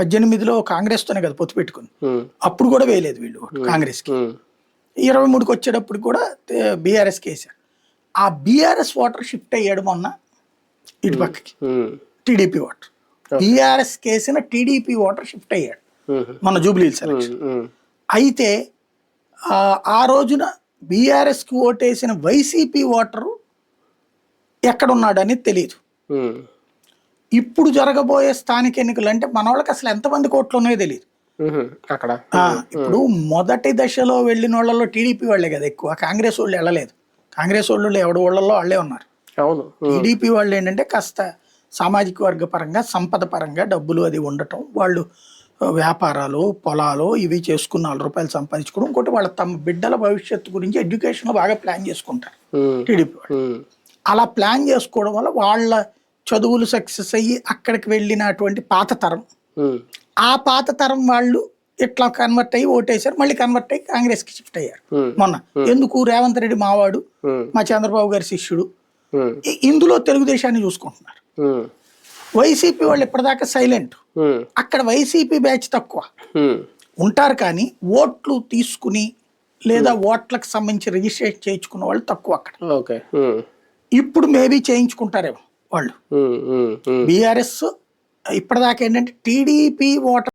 పద్దెనిమిదిలో కాంగ్రెస్తోనే కదా పొత్తు పెట్టుకుంది. అప్పుడు కూడా వేయలేదు వీళ్ళు ఓటు కాంగ్రెస్కి. ఉమ్, ఇరవై మూడుకి వచ్చేటప్పుడు కూడా బీఆర్ఎస్కి వేశారు. ఆ బీఆర్ఎస్ ఓటర్ షిఫ్ట్ అయ్యాడు మొన్న ఇటు పక్కకి టీడీపీ ఓటర్. బీఆర్ఎస్ కేసిన టీడీపీ ఓటర్ షిఫ్ట్ అయ్యాడు మన జూబ్లీ సెలక్షన్ అయితే ఆ, రోజున బీఆర్ఎస్కి ఓటేసిన వైసీపీ ఓటరు ఎక్కడున్నాడని తెలియదు ఇప్పుడు జరగబోయే స్థానిక ఎన్నికలు అంటే మన వాళ్ళకి అసలు ఎంతమంది కోట్లు ఉన్నాయో తెలియదు అక్కడ. ఇప్పుడు మొదటి దశలో వెళ్ళిన వాళ్ళలో టీడీపీ వాళ్ళే కదా ఎక్కువ. కాంగ్రెస్ వాళ్ళు వెళ్ళలేదు. కాంగ్రెస్ వాళ్ళు ఎవడి వాళ్ళలో వాళ్ళే ఉన్నారు. అవును టీడీపీ వాళ్ళు ఏంటంటే కాస్త సామాజిక వర్గ పరంగా సంపద పరంగా డబ్బులు అది ఉండటం వాళ్ళు వ్యాపారాలు పొలాలు ఇవి చేసుకుని నాలుగు రూపాయలు సంపాదించుకోవడం ఇంకోటి వాళ్ళ తమ బిడ్డల భవిష్యత్తు గురించి ఎడ్యుకేషన్ బాగా ప్లాన్ చేసుకుంటారు టీడీపీ వాళ్ళు. అలా ప్లాన్ చేసుకోవడం వల్ల వాళ్ళ చదువులు సక్సెస్ అయ్యి అక్కడికి వెళ్ళినటువంటి పాత తరం. ఆ పాత తరం వాళ్ళు ఇట్లా కన్వర్ట్ అయ్యి ఓటేశారు మళ్ళీ కన్వర్ట్ అయ్యి కాంగ్రెస్కి షిఫ్ట్ అయ్యారు. మొన్న. ఎందుకు? రేవంత్ రెడ్డి మావాడు మా చంద్రబాబు గారి శిష్యుడు. ఇందులో తెలుగుదేశాన్ని చూసుకుంటున్నారు. వైసీపీ వాళ్ళు ఇప్పటిదాకా సైలెంట్. అక్కడ వైసీపీ బ్యాచ్ తక్కువ. ఉంటారు కానీ ఓట్లు తీసుకుని లేదా ఓట్లకు సంబంధించి రిజిస్ట్రేషన్ చేయించుకున్న వాళ్ళు తక్కువ అక్కడ. ఇప్పుడు మేబీ చేయించుకుంటారేమో. వాళ్ళు. బీఆర్ఎస్ ఇప్పటిదాకా ఏంటంటే టీడీపీ ఓటర్